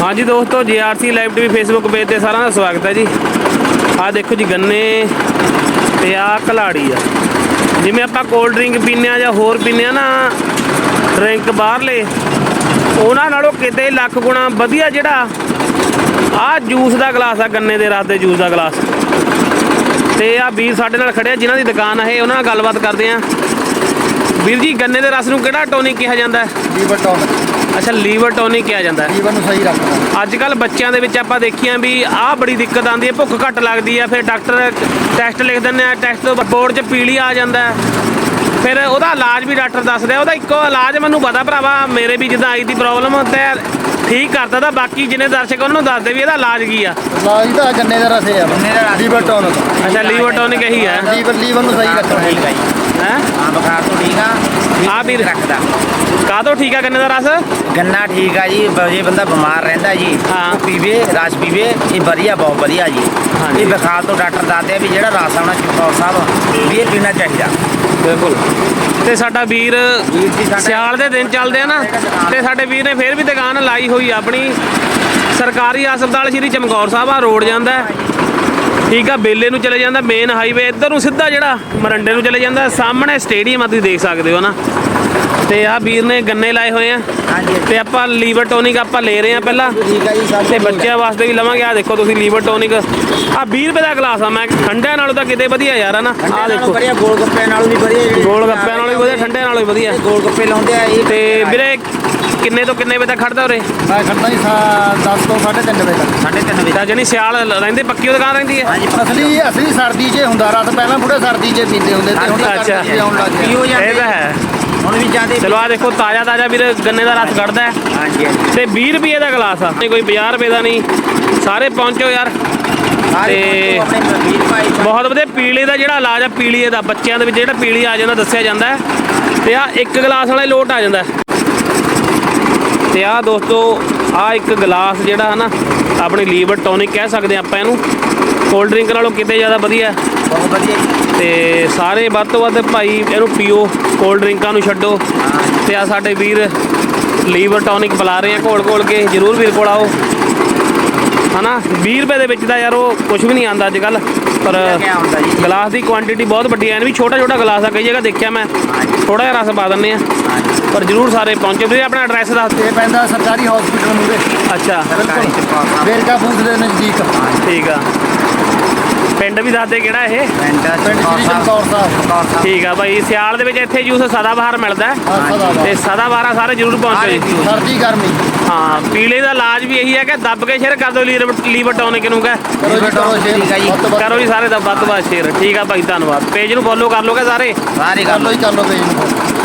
ਹਾਂਜੀ ਦੋਸਤੋ, GRC live TV Facebook page ਤੇ ਸਾਰਿਆਂ ਦਾ ਸਵਾਗਤ ਹੈ ਜੀ। ਆਹ ਦੇਖੋ ਜੀ ਗੰਨੇ ਤੇ ਆਹ ਕਲਾੜੀ ਆ। ਜਿਵੇਂ ਆਪਾਂ ਕੋਲਡ ਡਰਿੰਕ ਪੀਂਦੇ ਆ ਜਾਂ ਹੋਰ ਪੀਂਦੇ ਆ ਨਾ ਡਰਿੰਕ ਬਾਹਰਲੇ, ਉਹਨਾਂ ਨਾਲੋਂ ਕਿਤੇ ਲੱਖ ਗੁਣਾ ਵਧੀਆ ਜਿਹੜਾ ਆਹ ਜੂਸ ਦਾ ਗਲਾਸ ਆ, ਗੰਨੇ ਦੇ ਰਸ ਦੇ ਜੂਸ ਦਾ ਗਲਾਸ। ਤੇ ਆ ਵੀਰ ਸਾਡੇ ਨਾਲ ਖੜਿਆ ਜਿਨ੍ਹਾਂ ਦੀ ਦੁਕਾਨ ਹੈ ਉਹਨਾਂ ਨਾਲ ਗੱਲਬਾਤ ਕਰਦੇ ਆ। ਵੀਰ ਜੀ, ਗੰਨੇ ਦੇ ਰਸ ਨੂੰ ਕਿਹੜਾ ਟੋਨਿਕ ਕਿਹਾ ਜਾਂਦਾ ਹੈ? ਲੀਵਰ ਟੌਨ ਅੱਛਾ ਲੀਵਰ ਟੋਨਿਕ ਕਿਹਾ ਜਾਂਦਾ ਹੈ। ਲੀਵਰ ਨੂੰ ਸਹੀ ਰੱਖਦਾ ਅੱਜ ਕੱਲ ਬੱਚਿਆਂ ਦੇ ਵਿੱਚ ਆਪਾਂ ਦੇਖੀਆਂ ਵੀ ਆਹ ਬੜੀ ਦਿੱਕਤ ਆਉਂਦੀ ਹੈ ਭੁੱਖ ਘੱਟ ਲੱਗਦੀ ਹੈ ਫਿਰ ਡਾਕਟਰ ਟੈਸਟ ਲਿਖ ਦਿੰਦੇ ਆ ਟੈਸਟ ਤੋਂ ਬੋਰਡ 'ਚ ਪੀਲੀ ਆ ਜਾਂਦਾ ਹੈ। ਫਿਰ ਉਹਦਾ ਇਲਾਜ ਵੀ ਡਾਕਟਰ ਦੱਸਦੇ ਆ ਉਹਦਾ ਇੱਕੋ ਇਲਾਜ ਮੈਨੂੰ ਪਤਾ ਭਰਾਵਾ ਮੇਰੇ ਵੀ ਜਿੱਦਾਂ ਆਈ ਦੀ ਪ੍ਰੋਬਲਮ ਤੇ ਠੀਕ ਕਰਦਾ ਤਾਂ ਬਾਕੀ ਜਿਹਨੇ ਦਰਸ਼ਕ ਉਹਨਾਂ ਨੂੰ ਦੱਸਦੇ ਵੀ ਇਹਦਾ ਇਲਾਜ ਕੀ ਆ। ਲਾਜ ਤਾਂ ਗੰਨੇ ਦਾ ਰਸੇ ਆ। ਗੰਨੇ ਦਾ ਲੀਵਰ ਟੌਨ ਅੱਛਾ ਲੀਵਰ ਟੋਨਿਕ ਇਹੀ ਹੈ। ਲੀਵਰ ਲੀਵਰ ਨੂੰ ਸਹੀ ਰੱਖਣਾ। ਠੀਕ ਹੈ ਜੀ ਹੈ ਹਾਂ। ਆ ਵੀਰ ਰੱਖਦਾ ਕਾਹਤੋਂ ਠੀਕ ਆ ਗੰਨੇ ਦਾ ਰਸ ਗੰਨਾ ਠੀਕ ਆ ਜੀ ਬ- ਜੇ ਬੰਦਾ ਬਿਮਾਰ ਰਹਿੰਦਾ ਜੀ ਹਾਂ। ਉਹ ਪੀਵੇ ਰਸ ਪੀਵੇ ਇਹ ਵਧੀਆ ਬਹੁਤ ਵਧੀਆ ਜੀ ਹਾਂਜੀ। ਇਹ ਬੁਖਾਰ ਤੋਂ ਡਾਕਟਰ ਦੱਸਦੇ ਆ ਵੀ ਜਿਹੜਾ ਰਸ ਆਉਣਾ ਚਮਕੌਰ ਸਾਹਿਬ ਵੀ ਇਹ ਪੀਣਾ ਚਾਹੀਦਾ ਬਿਲਕੁਲ ਤੇ ਸਾਡਾ ਵੀਰ ਵੀਰ ਜੀ ਸਾਡਾ- ਸਿਆਲ ਦੇ ਦਿਨ ਚੱਲਦੇ ਆ ਨਾ ਤੇ ਸਾਡੇ ਵੀਰ ਨੇ ਫੇਰ ਵੀ ਦੁਕਾਨ ਲਾਈ ਹੋਈ ਆ ਆਪਣੀ ਸਰਕਾਰੀ ਹਸਪਤਾਲ ਸ਼੍ਰੀ ਚਮਕੌਰ ਸਾਹਿਬ ਆ ਰੋਡ ਜਾਂਦਾ ਹੈ। ਠੀਕ ਆ ਬੇਲੇ ਨੂੰ ਚਲੇ ਜਾਂਦਾ ਮੇਨ ਹਾਈਵੇ ਇੱਧਰ ਨੂੰ ਸਿੱਧਾ ਜਿਹੜਾ ਮਰੰਡੇ ਨੂੰ ਚਲੇ ਜਾਂਦਾ ਸਾਹਮਣੇ ਸਟੇਡੀਅਮ ਆ ਤੁਸੀਂ ਦੇਖ ਸਕਦੇ ਹੋ ਨਾ। ਤੇ ਆ ਵੀਰ ਨੇ ਗੰਨੇ ਲਾਏ ਹੋਏ ਆ। ਤੇ ਆਪਾਂ ਲੀਵਰ ਟੋਨਿਕ ਆਪਾਂ ਲੈ ਰਹੇ ਆ ਪਹਿਲਾਂ। ਠੀਕ ਆ ਜੀ ਸਭ ਤੇ ਬੱਚਿਆਂ ਵਾਸਤੇ ਵੀ ਲਵਾਂਗੇ। ਆ ਦੇਖੋ ਤੁਸੀਂ ਲੀਵਰ ਟੋਨਿਕ ਆ 20 ਰੁਪਏ ਦਾ ਗਲਾਸ ਆ ਮੈਂ ਠੰਡਿਆਂ ਨਾਲੋਂ ਤਾਂ ਕਿਤੇ ਵਧੀਆ ਯਾਰ ਆ ਨਾ। ਆ ਦੇਖੋ। ਵਧੀਆ ਗੋਲ ਗੱਪੇ ਨਾਲੋਂ ਵੀ ਵਧੀਆ ਗੋਲ ਗੱਪਿਆਂ ਨਾਲੋਂ ਵੀ ਵਧੀਆ ਠੰਡਿਆਂ ਨਾਲੋਂ ਵੀ ਵਧੀਆ। ਗੋਲ ਗੱਪੇ ਲਾਉਂਦੇ ਆ ਇਹ ਤੇ ਵੀਰੇ ਕਿੰਨੇ ਤੋਂ ਕਿੰਨੇ ਵਜੇ ਤੱਕ ਖੜਦਾ ਉਰੇ? ਮੈਂ ਖੜਦਾ ਜੀ 10 ਤੋਂ 3:30 ਵਜੇ ਤੱਕ। 3:30 ਅੱਛਾ ਜਾਨੀ ਸਿਆਲ ਰਹਿੰਦੇ ਪੱਕੀ ਉਹ ਰਹਿੰਦੀ ਹੈ? ਹਾਂਜੀ ਅਸਲੀ ਅਸਲੀ ਸਰਦੀ 'ਚ ਹੁੰਦਾ ਰਸ ਪਹਿਲਾਂ ਬੁੜੇ ਸਰਦੀ 'ਚ ਪੀਂਦੇ ਹੁੰਦੇ ਤੇ ਹੁਣ ਤਾਂ ਅੱਛਾ। ਆਉਣ ਲੱਗ ਗਿਆ ਇਹ ਤਾਂ ਹੈ। ਹੁਣ ਵੀ ਜਾਂਦੇ ਚਲੋ ਆ ਦੇਖੋ ਤਾਜ਼ਾ ਤਾਜ਼ਾ ਵੀਰ ਗੰਨੇ ਦਾ ਰਸ ਕੱਢਦਾ ਹੈ। ਹਾਂਜੀ ਤੇ 20 ਰੁਪਏ ਦਾ ਗਲਾਸ ਆ। ਨਹੀਂ ਕੋਈ 50 ਰੁਪਏ ਦਾ ਨਹੀਂ। ਸਾਰੇ ਪਹੁੰਚੋ ਯਾਰ। ਸਾਰੇ ਬਹੁਤ ਵਧੀਆ ਪੀਲੇ ਦਾ ਜਿਹੜਾ ਇਲਾਜ ਆ ਪੀਲੀਏ ਦਾ ਬੱਚਿਆਂ ਦੇ ਵਿੱਚ ਜਿਹੜਾ ਪੀਲੀ ਆ ਜਾਂਦਾ ਦੱਸਿਆ ਜਾਂਦਾ ਤੇ ਆ ਇੱਕ ਗਲਾਸ ਵਾਲਾ ਲੋਟ ਆ ਜਾਂਦਾ ਤੇ ਆ ਦੋਸਤੋ ਆ ਇੱਕ ਗਲਾਸ ਜਿਹੜਾ ਹਨਾ ਆਪਣੀ ਲੀਵਰ ਟੋਨਿਕ ਕਹਿ ਸਕਦੇ ਆਪਾਂ ਇਹਨੂੰ। ਕੋਲਡ ਡਰਿੰਕ ਨਾਲੋਂ ਕਿਤੇ ਜ਼ਿਆਦਾ ਵਧੀਆ। ਬਹੁਤ ਵਧੀਆ। ਤੇ ਸਾਰੇ ਵੱਧ ਤੋਂ ਵੱਧ ਭਾਈ ਇਹਨੂੰ ਪੀਓ ਕੋਲਡ ਡਰਿੰਕਾਂ ਨੂੰ ਛੱਡੋ। ਤੇ ਆ ਸਾਡੇ ਵੀਰ ਲੀਵਰ ਟੌਨਿਕ ਪਿਲਾ ਰਹੇ ਆ ਘੋਲ ਘੋਲ ਕੇ ਜਰੂਰ ਵੀਰ ਕੋਲ ਆਓ। ਹਨਾ? 20 ਰੁਪਏ ਦੇ ਵਿੱਚ ਦਾ ਯਾਰ ਉਹ ਕੁਝ ਵੀ ਨਹੀਂ ਆਂਦਾ ਅੱਜ ਕੱਲ ਪਰ ਗਲਾਸ ਦੀ ਕੁਆਂਟੀਟੀ ਬਹੁਤ ਵੱਡੀ ਐ ਵੀ ਛੋਟਾ ਛੋਟਾ ਗਲਾਸ ਆ ਕਈ ਜਗ੍ਹਾ ਦੇਖਿਆ ਮੈਂ। ਥੋੜਾ ਜਿਹਾ ਰਸ ਪਾ ਦਿੰਨੇ ਆ। ਪਰ ਜਰੂਰ ਸਾਰੇ ਪਹੁੰਚੋ। ਵੀਰੇ ਆਪਣਾ ਐਡਰੈਸ ਦੱਸ ਦਿਓ। ਇਹ ਪੈਂਦਾ ਸਰਕਾਰੀ ਹਸਪੀਟਲ ਮੂਰੇ ਅੱਛਾ। ਸਰਕਾਰੀ ਵੇਰਕਾ ਬੂਥ ਦੇ ਨਜ਼ਦੀਕ। ਠੀਕ ਆ। ਪਿੰਡ ਵੀ ਦੱਸ ਦੇ ਕਿਹੜਾ ਇਹ? ਪਿੰਡ ਪਿੰਡ ਸ੍ਰੀ ਸਾਹਿਬ। ਠੀਕ ਆ ਭਾਈ ਸਿਆਲ ਦੇ ਵਿੱਚ ਇੱਥੇ ਜੂਸ ਸਦਾ ਬਾਹਰ ਮਿਲਦਾ ਤੇ ਸਦਾ ਬਾਹਰ ਸਾਰੇ ਜਰੂਰ ਪਹੁੰਚੋ ਜੀ। ਸਰਦੀ ਗਰਮੀ। ਹਾਂ ਪੀਲੇ ਦਾ ਇਲਾਜ ਵੀ ਇਹੀ ਹੈ ਕਿ ਦੱਬ ਕੇ ਸ਼ੇਰ ਕਰ ਦਿਓ ਲੀਵਰ ਟੌਨਿਕ ਨੂੰ ਕਹ। ਕਰੋ ਜੀ ਸ਼ੇਰ ਠੀਕ ਹੈ ਜੀ। ਵੱਧ ਤੋਂ ਵੱਧ। ਕਰੋ ਜੀ ਸਾਰੇ ਦਾ ਵੱਧ ਵੱਧ ਸ਼ੇਰ। ਠੀਕ ਆ ਭਾਈ ਧੰਨਵਾਦ। ਪੇਜ ਨੂੰ ਫੋਲੋ ਕਰ ਲੋਗੇ ਸਾਰੇ? ਸਾਰੇ ਕਰ ਲਓ। ਜੀ ਕਰ ਪੇਜ ਨੂੰ।